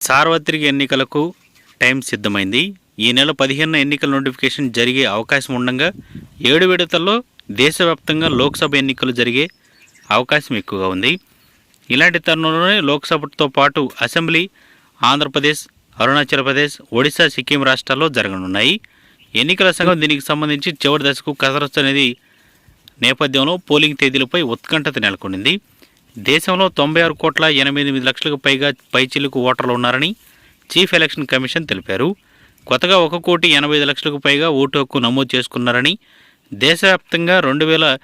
సార్వత్రిక ఎన్నికలకు టైం సిద్ధమైంది. ఈ నెల పదిహేను ఎన్నికల నోటిఫికేషన్ జరిగే అవకాశం ఉండగా ఏడు విడతల్లో దేశవ్యాప్తంగా లోక్సభ ఎన్నికలు జరిగే అవకాశం ఎక్కువగా ఉంది. ఇలాంటి తరుణంలోనే లోక్సభతో పాటు అసెంబ్లీ ఆంధ్రప్రదేశ్ అరుణాచల్ ప్రదేశ్ ఒడిశా సిక్కిం రాష్ట్రాల్లో జరగనున్నాయి. ఎన్నికల సంఘం దీనికి సంబంధించి చివరి దశకు కసరత్తు అనేది నేపథ్యంలో పోలింగ్ తేదీలపై ఉత్కంఠత నెలకొనింది దేశంలో తొంభై ఆరు కోట్ల ఎనభై ఎనిమిది లక్షలకు పైగా పైచిలుకు ఓటర్లు ఉన్నారని చీఫ్ ఎలక్షన్ కమిషన్ తెలిపారు. కొత్తగా ఒక కోటి ఎనభై ఐదు లక్షలకు పైగా ఓటు హక్కు నమోదు చేసుకున్నారని దేశవ్యాప్తంగా రెండు వేల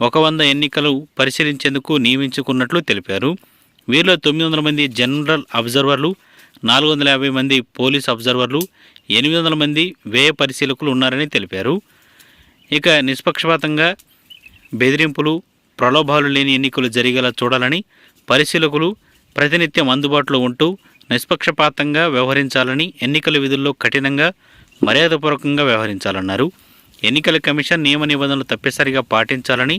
ఒక వంద ఎన్నికలు పరిశీలించేందుకు నియమించుకున్నట్లు తెలిపారు. వీరిలో తొమ్మిది వందల మంది జనరల్ అబ్జర్వర్లు నాలుగు వందల యాభై మంది పోలీస్ అబ్జర్వర్లు ఎనిమిది వందల మంది వ్యయ పరిశీలకులు ఉన్నారని తెలిపారు. ఇక నిష్పక్షపాతంగా బెదిరింపులు ప్రలోభాలు లేని ఎన్నికలు జరిగేలా చూడాలని పరిశీలకులు ప్రతినిత్యం అందుబాటులో ఉంటూ నిష్పక్షపాతంగా వ్యవహరించాలని ఎన్నికల విధుల్లో కఠినంగా మర్యాదపూర్వకంగా వ్యవహరించాలన్నారు. ఎన్నికల కమిషన్ నియమ నిబంధనలు తప్పనిసరిగా పాటించాలని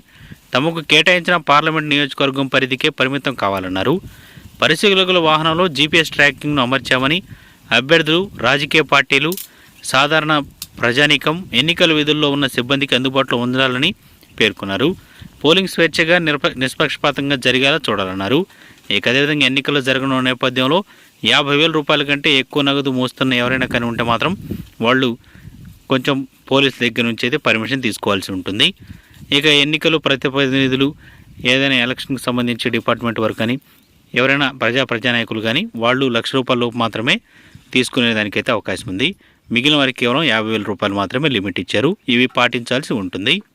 తమకు కేటాయించిన పార్లమెంట్ నియోజకవర్గం పరిధికే పరిమితం కావాలన్నారు. పరిశీలకుల వాహనంలో జీపీఎస్ ట్రాకింగ్ను అమర్చామని అభ్యర్థులు రాజకీయ పార్టీలు సాధారణ ప్రజానీకం ఎన్నికల విధుల్లో ఉన్న సిబ్బందికి అందుబాటులో ఉండాలని పేర్కొన్నారు. పోలింగ్ స్వేచ్ఛగా నిర్ప నిష్పక్షపాతంగా జరిగేలా చూడాలన్నారు. ఇక అదేవిధంగా ఎన్నికలు జరగనున్న నేపథ్యంలో యాభై వేల రూపాయల కంటే ఎక్కువ నగదు మోస్తున్న ఎవరైనా కానీ ఉంటే మాత్రం వాళ్ళు కొంచెం పోలీస్ దగ్గర నుంచి అయితే పర్మిషన్ తీసుకోవాల్సి ఉంటుంది. ఇక ఎన్నికలు ప్రతిప్రతినిధులు ఏదైనా ఎలక్షన్కి సంబంధించి డిపార్ట్మెంట్ వరకు కానీ ఎవరైనా ప్రజా ప్రజానాయకులు కానీ వాళ్ళు లక్ష రూపాయల లోపు మాత్రమే తీసుకునేదానికైతే అవకాశం ఉంది. మిగిలిన వారికి కేవలం యాభై వేల రూపాయలు మాత్రమే లిమిట్ ఇచ్చారు. ఇవి పాటించాల్సి ఉంటుంది.